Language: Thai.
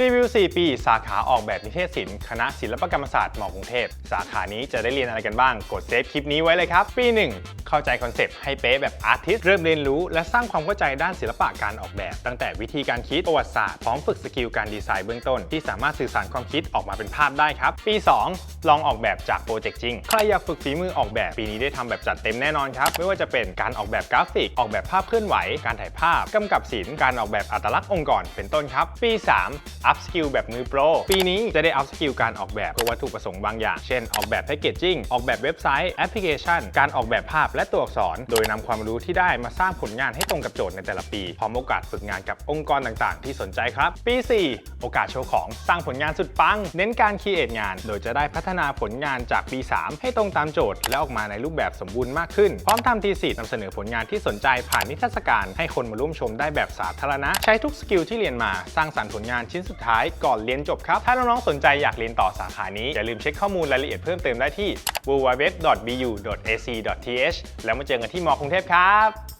รีวิว 4 ปี สาขาออกแบบนิเทศศิลป์คณะศิลปกรรมศาสตร์มกรุงเทพ สาขานี้จะได้เรียนอะไรกันบ้าง กดเซฟคลิปนี้ไว้เลยครับ ปี 1 เข้าใจคอนเซปต์ให้เป๊ะแบบอาร์ติสเริ่มเรียนรู้และสร้างความเข้าใจด้านศิลปะการออกแบบ ตั้งแต่วิธีการคิดประวัติศาสตร์พร้อมฝึกสกิลการดีไซน์เบื้องต้น ที่สามารถสื่อสารความคิดออกมาเป็นภาพได้ครับ ปี 2 ลองออกแบบจากโปรเจกต์จริง ใครอยากฝึกฝีมือออกแบบปีนี้ได้ทำแบบจัดเต็มแน่นอนครับไม่ว่าจะเป็นการออกแบบกราฟิก ออกแบบภาพเคลื่อนไหว การถ่ายภาพกำกับศิลป์การออกแบบอัตลักษณ์องค์กรเป็นต้นครับ ปี 3 อัพสกิลแบบมือโปรปีนี้จะได้อัพสกิลการออกแบบวัตถุประสงค์บางอย่างเช่น ออกแบบแพคเกจจิ้งออกแบบเว็บไซต์แอปพลิเคชัน การออกแบบภาพและตัวอักษร โดยนำความรู้ที่ได้มาสร้างผลงานให้ตรงกับโจทย์ในแต่ละปี พร้อมโอกาสฝึกงานกับองค์กรต่างๆ ที่สนใจครับ ปี 4 โอกาสโชว์ของสร้างผลงานสุดปัง เน้นการคีเอทงาน โดยจะได้พัฒนาผลงานจากปี 3 ให้ตรงตามโจทย์ และออกมาในรูปแบบสมบูรณ์มากขึ้น พร้อมทำทีสีนำเสนอผลงานที่สนใจผ่านนิทรรศการ ให้คนมาร่วมชมได้แบบสาธารณะ ใช้ทุกสกิลที่เรียนมา สร้างสรรค์ผลงานชิ้นสุดท้ายก่อนเรียนจบครับ ถ้าน้องๆสนใจอยากเรียนต่อสาขานี้อย่าลืมเช็คข้อมูลรายละเอียดเพิ่มเติมได้ที่ www.bu.ac.th แล้วมาเจอกันที่มอกรุงเทพครับ